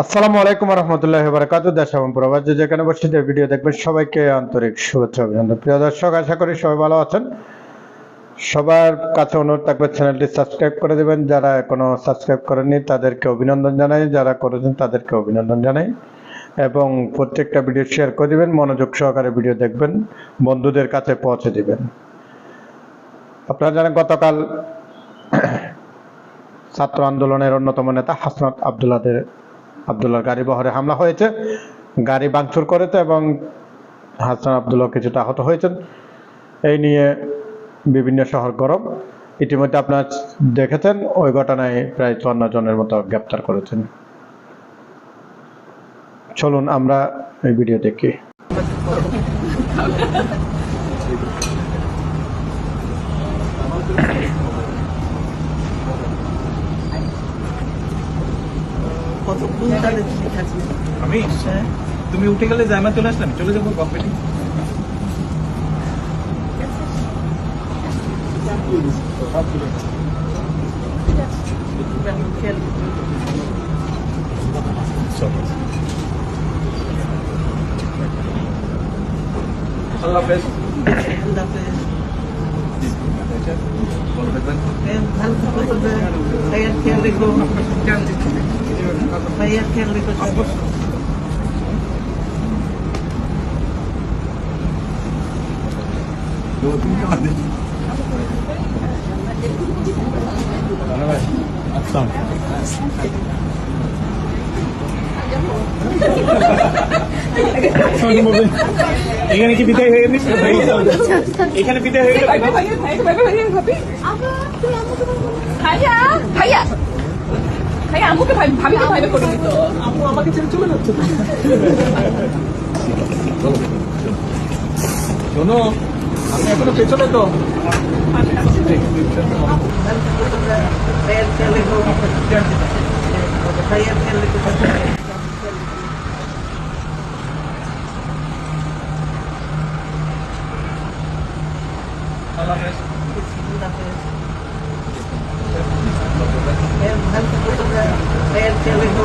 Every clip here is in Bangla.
আসসালামু আলাইকুম রহমতুল্লাহ বারাকাতু দেশ এবং প্রবাস যে যেখানে বসে ভিডিও দেখবেন, সবাইকে আন্তরিক শুভেচ্ছা অভিনন্দন। প্রিয় দর্শক, আশা করি সবাই ভালো আছেন। সবার কাছে অনুরোধ থাকবে, চ্যানেলটি সাবস্ক্রাইব করে দেবেন। যারা এখনও সাবস্ক্রাইব করেননি, তাদেরকে অভিনন্দন জানাই। যারা করেছেন, তাদেরকে অভিনন্দন জানাই। এবং প্রত্যেকটা ভিডিও শেয়ার করে দিবেন, মনোযোগ সহকারে ভিডিও দেখবেন, বন্ধুদের কাছে পৌঁছে দিবেন। আপনারা জানেন, গতকাল ছাত্র আন্দোলনের অন্যতম নেতা হাসনাত আবদুল্লাদের আবদুল্লাহর গাড়ি বহরে হামলা হয়েছে। গাড়ি ভাঙচুর করেছে এবং হাসান আবদুল্লাহ কিছুটা আহত হয়েছেন। এই নিয়ে বিভিন্ন শহর গরম। ইতিমধ্যে আপনার দেখেছেন, ওই ঘটনায় প্রায় চুয়ান্ন জনের মতো গ্রেপ্তার করেছেন। চলুন আমরা এই ভিডিও দেখি। কতক্ষণ তাহলে তুমি থাকবে? আমি? হ্যাঁ। তুমি উঠে গেলে জায়মা চলে আসলাম চলে যাব কম্পিটি আল্লাহ হাফেজ। আল্লাহ হাফেজ। ভালো থাকবেন। খেয়াল ভাইয়ার খেয়াল রেখো এখানে কি বিদায় হয়ে গেছে এখানে বিদায় হয়ে গেল ভাইয়া ভাইয়া ভাইয়া আম্মুকে ভাই ভাবি তো ভাইবে করে দিত আপু আমাকে ছেড়ে চলে যাচ্ছে। শোনো আমি এখনও পেছনে তো। খেলে। ভাইয়ার খেয়াল রেখো ভাইয়ার খেয়াল রেখো আল্লাহ হাফেজ আল্লাহ হাফেজ। হ্যাঁ, ভালো থাকো তোমরা। ভাইয়ার খেয়াল রেখো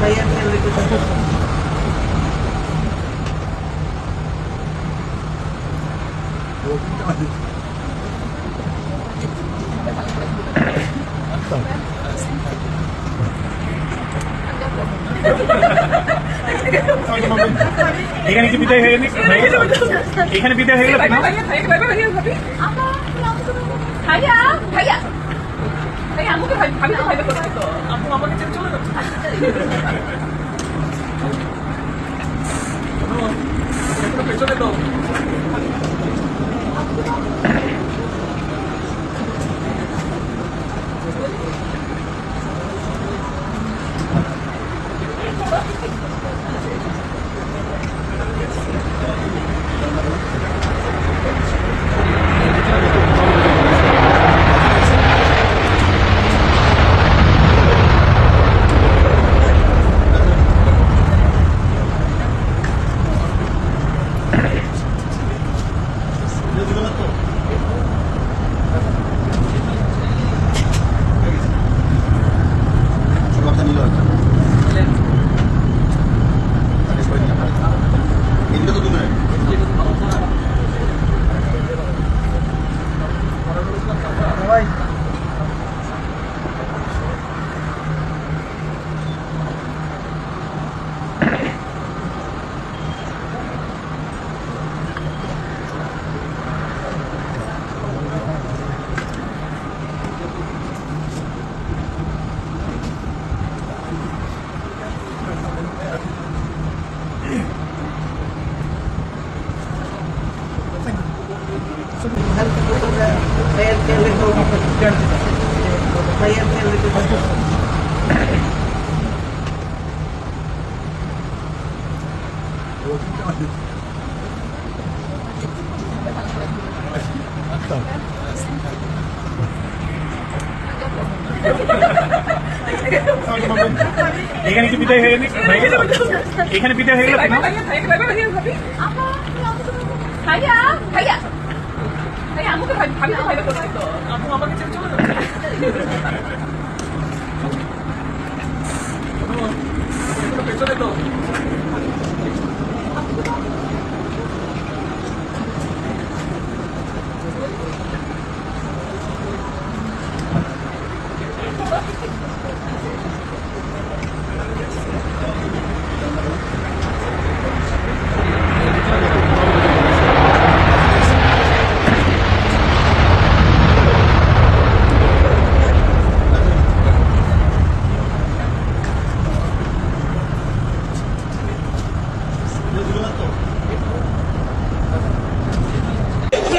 ভাইয়ার খেয়াল রেখো এখানে কি বিদায় হয়ে গেছে? এখানে বিদায় হয়ে গেল ভাইয়া ভাইয়া ভাইয়া আমুকে ভাবি তো বিদায় হয়ে গেছে এখানে বিদায় হয়ে গেল আমাকে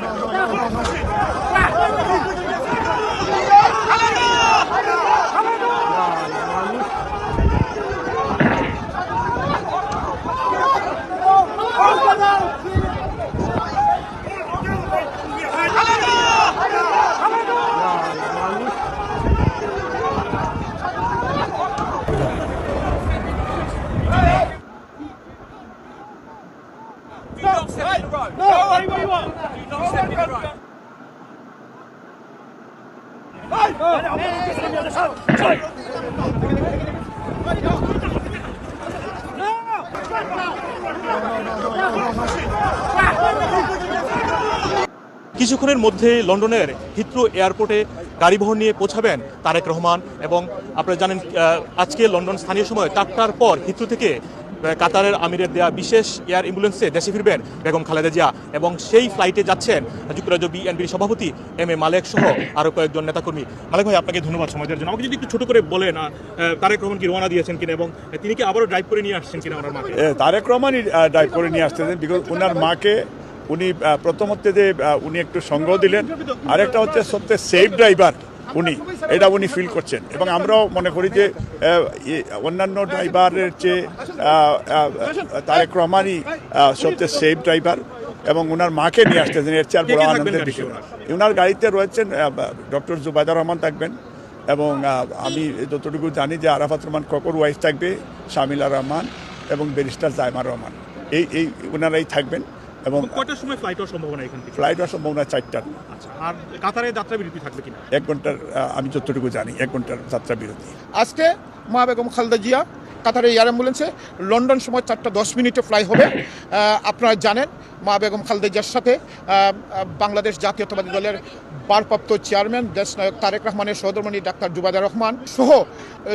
não, não, não, não. কিছুক্ষণের মধ্যে লন্ডনের হিথ্রো এয়ারপোর্টে গাড়িবহর নিয়ে পৌঁছাবেন তারেক রহমান এবং আপনারা জানেন আজকে লন্ডন স্থানীয় সময় চারটার পর হিথ্রো থেকে কাতারের আমিরের দেয়া বিশেষ এয়ার অ্যাম্বুলেন্সে দেশে ফিরবেন বেগম খালেদা জিয়া এবং সেই ফ্লাইটে যাচ্ছেন যুক্তরাজ্য বিএনপির সভাপতি এম এ মালেক সহ আরও কয়েকজন নেতাকর্মী। মালেক ভাই, আপনাকে ধন্যবাদ সময় দেওয়ার জন্য। আমাকে যদি একটু ছোট করে বলেন তারেক রহমান কি রওনা দিয়েছেন কিনা এবং তিনি কি আবারও ড্রাইভ করে নিয়ে আসছেন কিনা ওনার মাকে? তারেক রহমানই ড্রাইভ করে নিয়ে আসতেছেন বিকজ ওনার মাকে উনি আহ, প্রথম হচ্ছে যে উনি একটু সঙ্গ দিলেন আরেকটা হচ্ছে সত্যি সেফ ড্রাইভার উনি এটা উনি ফিল করছেন। এবং আমরাও মনে করি যে অন্যান্য ড্রাইভারের আহ, তারেক রহমানই সবচেয়ে সেফ ড্রাইভার এবং ওনার মাকে নিয়ে আসতেছেন এর চেয়ে বড় আনন্দের বিষয় ওনার? গাড়িতে রয়েছেন ডক্টর জুবাইদার রহমান থাকবেন এবং আমি যতটুকু জানি যে আরাফাত রহমান ককর ওয়াইফ থাকবে শামিলা রহমান এবং ব্যারিস্টার জাইমা রহমান। এই এই ওনারাই থাকবেন। এবং কয়টার সময় ফ্লাইট হওয়ার সম্ভাবনা এখান থেকে? ফ্লাইট হওয়ার সম্ভাবনা চারটার আচ্ছা আর কাতারে যাত্রা বিরতি থাকবে কিনা? এক ঘণ্টার আমি যতটুকু জানি এক ঘণ্টার যাত্রা বিরতি। আজকে মা বেগম খালেদা জিয়া কাতারের এয়ার অ্যাম্বুলেন্সে লন্ডন সময় চারটা দশ মিনিটে ফ্লাই হবে। আপনারা জানেন মা বেগম খালেদা জিয়ার সাথে বাংলাদেশ জাতীয়তাবাদী দলের ভারপ্রাপ্ত চেয়ারম্যান দেশনায়ক তারেক রহমানের সহধর্মণী ডাক্তার জুবাদা রহমান সহ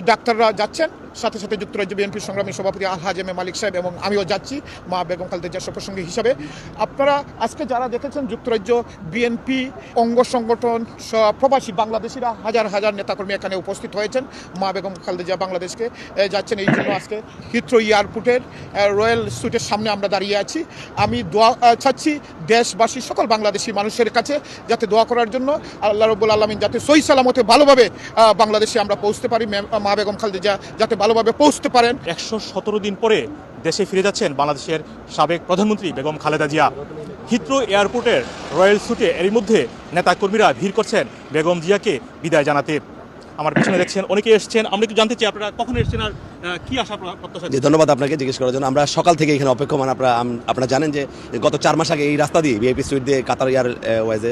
ডাক্তাররা যাচ্ছেন। সাথে সাথে যুক্তরাজ্য বিএনপির সংগ্রামী সভাপতি আলহাজ এম মালিক সাহেব এবং আমিও যাচ্ছি মা বেগম খালেদা জিয়ার সপ্রসঙ্গী হিসাবে। আপনারা আজকে যারা দেখেছেন যুক্তরাজ্য বিএনপি অঙ্গ সংগঠন প্রবাসী বাংলাদেশিরা হাজার হাজার নেতাকর্মী এখানে উপস্থিত হয়েছেন। মা বেগম খালেদা জিয়া বাংলাদেশকে যাচ্ছেন এই জন্য আজকে হিথ্রো এয়ারপোর্টের রয়্যাল সুইটের সামনে আমরা দাঁড়িয়ে আছি। আমি দোয়া চাচ্ছি দেশবাসী, সকল বাংলাদেশি মানুষের কাছে যাতে দোয়া করার জন্য আল্লাহ রব্বুল আলমিন যাতে সই সালামতে ভালোভাবে বাংলাদেশে আমরা পৌঁছতে পারি। মে- বেগম খালেদা জিয়া যাতে ভালোভাবে পৌঁছতে পারেন। একশো সতেরো দিন পরে দেশে ফিরে যাচ্ছেন বাংলাদেশের সাবেক প্রধানমন্ত্রী বেগম খালেদা জিয়া। হিথ্রো এয়ারপোর্টের রয়্যাল সুটে এরই মধ্যে নেতাকর্মীরা ভিড় করছেন বেগম জিয়াকে বিদায় জানাতে। আমার পিছনে দেখছেন অনেকে এসছেন। আমরা একটু জানতে চাই আপনারা কখন এসছেন আর কি আশা প্র- প্রত্যাশা ধন্যবাদ আপনাকে জিজ্ঞেস করার জন্য। আমরা সকাল থেকে এখানে অপেক্ষমান। আপনারা আপনারা জানেন যে গত চার মাস আগে এই রাস্তা দিয়ে ভিআইপি সুইট দিয়ে কাতার এয়ার ওয়াইজে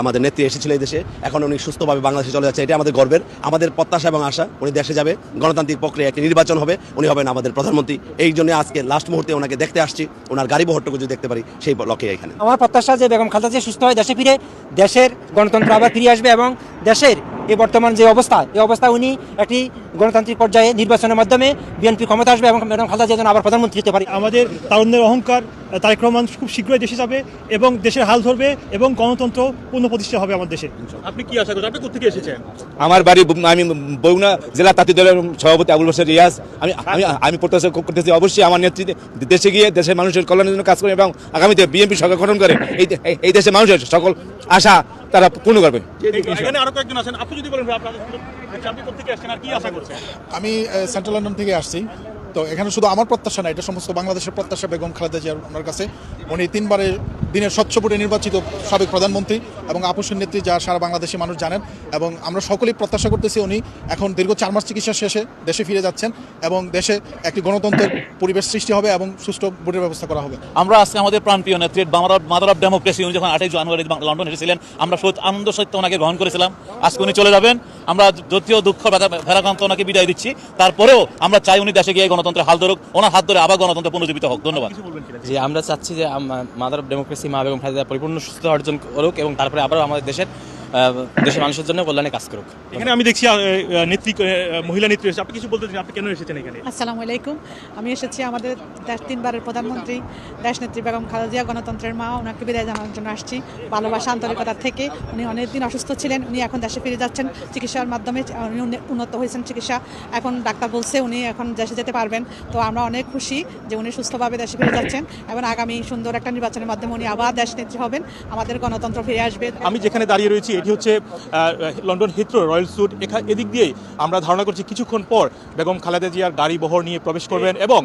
আমাদের নেত্রী এসেছিল এই দেশে। এখন উনি সুস্থভাবে বাংলাদেশে চলে যাচ্ছে এটা আমাদের গর্বের। আমাদের প্রত্যাশা এবং আশা উনি দেশে যাবে। গণতান্ত্রিক প্রক্রিয়া একটি নির্বাচন হবে। উনি হবেন আমাদের প্রধানমন্ত্রী। এই জন্য আজকে লাস্ট মুহূর্তে ওনাকে দেখতে আসছি। ওনার গাড়ি বহরটুকু যদি দেখতে পারি সেই লক্ষ্যে এখানে। আমার প্রত্যাশা যে বেগম খালেদা যে সুস্থ হয় দেশে ফিরে দেশের গণতন্ত্র আবার ফিরে আসবে এবং দেশের এই বর্তমান যে অবস্থা এই অবস্থা উনি একটি গণতান্ত্রিক পর্যায়ে নির্বাচনের মাধ্যমে বিএনপি ক্ষমতা আসবে এবং বেগম খালেদা জিয়া যেন আবার প্রধানমন্ত্রী হতে পারে। আমাদের তারুণ্যের অহংকার তারেক রহমান খুব শীঘ্রই দেশে যাবে এবং দেশের হাল ধরবে এবং গণতন্ত্র পুনঃপ্রতিষ্ঠা হবে আমার দেশে। আপনি কি আশা করছেন? আপনি কোথেকে এসেছেন? আমার বাড়ি আমি বগুড়া জেলা তাঁতি দলের সভাপতি আবুল বসর রিয়াজ। আমি আমি আমি প্রত্যাশা করতেছি অবশ্যই আমার নেতৃত্বে দেশে গিয়ে দেশের মানুষের কল্যাণের জন্য কাজ করে এবং আগামীতে বিএনপি সরকার গঠন করে এই এই- এই দেশের মানুষের সকল আশা তারা পূর্ণ করবে। এখানে আরও কয়েকজন আছেন। আশা আমি সেন্ট্রাল লন্ডন থেকে আসছি। তো এখানে শুধু আমার প্রত্যাশা না, এটা সমস্ত বাংলাদেশের প্রত্যাশা, বেগম খালেদা জিয়ার ওনার কাছে। উনি তিনবারের দিনের স্বচ্ছ নির্বাচিত সাবেক প্রধানমন্ত্রী। এবং আপুসের নেত্রী যা সারা বাংলাদেশি মানুষ জানেন এবং আমরা সকলেই প্রত্যাশা করতেছি উনি এখন দীর্ঘ চার মাস চিকিৎসা শেষে দেশে ফিরে যাচ্ছেন এবং দেশে একটি গণতন্ত্রের পরিবেশ সৃষ্টি হবে এবং সুষ্ঠু ভোটের ব্যবস্থা করা হবে। আমরা আজকে আমাদের প্রাণপ্রিয় নেত্রী মাদার অফ ডেমোক্রেসি উনি যখন আঠাই জানুয়ারি লন্ডন এসেছিলেন আমরা সত্যি আনন্দ সহিত ওনাকে গ্রহণ করেছিলাম। আজকে উনি চলে যাবেন। আমরা যদিও দুঃখ ভেরাক্রান্ত ওনাকে বিদায় দিচ্ছি। তারপরেও আমরা চাই উনি দেশে গিয়ে গণতন্ত্রের হাল ধরুক। ওনার হাত ধরে আবার গণতন্ত্র পুনর্জীবিত হোক। ধন্যবাদ। যে আমরা চাচ্ছি যে মাদার অফ ডেমোক্রেসি মা বেগম খালেদা পরিপূর্ণ সুস্থ অর্জন করুক এবং তারপরে আবারও আমাদের দেশের দেশের মানুষের জন্য কল্যাণে কাজ করুক। এখানে আমি দেখছি নেত্রী মহিলা নেত্রী এসেছে। আপনি কিছু বলতে চান? আপনি কেন এসেছেন এখানে? আসসালামু আলাইকুম। আমি এসেছি আমাদের দেশ তিনবারের প্রধানমন্ত্রী দেশনেত্রী বেগম খালেদা জিয়া গণতন্ত্রের মা। ওনাকে বিদায় জানানোর জন্য আসছি। ভালোবাসা আন্তরিকতা থেকে। উনি অনেকদিন অসুস্থ ছিলেন। উনি এখন দেশে ফিরে যাচ্ছেন। চিকিৎসার মাধ্যমে উনি উন্নে- উন্নত হয়েছেন চিকিৎসা। এখন ডাক্তার বলছে উনি এখন দেশে যেতে পারবেন। তো আমরা অনেক খুশি যে উনি সুস্থভাবে দেশে ফিরে যাচ্ছেন। এবং আগামী সুন্দর একটা নির্বাচনের মাধ্যমে উনি আবার দেশ নেত্রী হবেন। আমাদের গণতন্ত্র ফিরে আসবে। আমি যেখানে দাঁড়িয়ে রয়েছি এটি হচ্ছে লন্ডন হিথ্রো রয়্যাল স্যুট এখা এদিক দিয়েই আমরা ধারণা করছি কিছুক্ষণ পর বেগম খালেদা জিয়ার গাড়ি বহর নিয়ে প্রবেশ করবেন এবং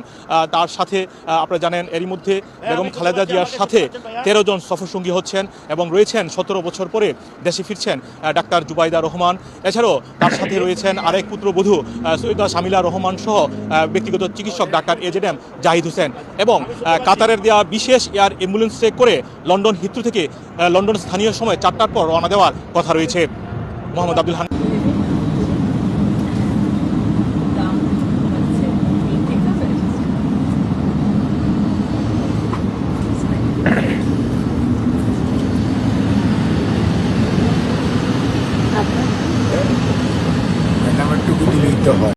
তার সাথে আপনারা জানেন এরই মধ্যে বেগম খালেদা জিয়ার সাথে তেরো জন সফরসঙ্গী হচ্ছেন এবং রয়েছেন সতেরো বছর পরে দেশে ফিরছেন ডাক্তার জুবাইদা রহমান। এছাড়াও তার সাথে রয়েছেন আরেক পুত্রবধূ আহ, সৈয়দা শামিলা রহমান সহ ব্যক্তিগত চিকিৎসক doctor AZ M Zahid Hossain এবং কাতারের দেওয়া বিশেষ এয়ার অ্যাম্বুলেন্সে করে লন্ডন হিথ্রু থেকে লন্ডন স্থানীয় সময় চারটার পর রওনা দেওয়ার কথা রয়েছে মোহাম্মদ আব্দুল হান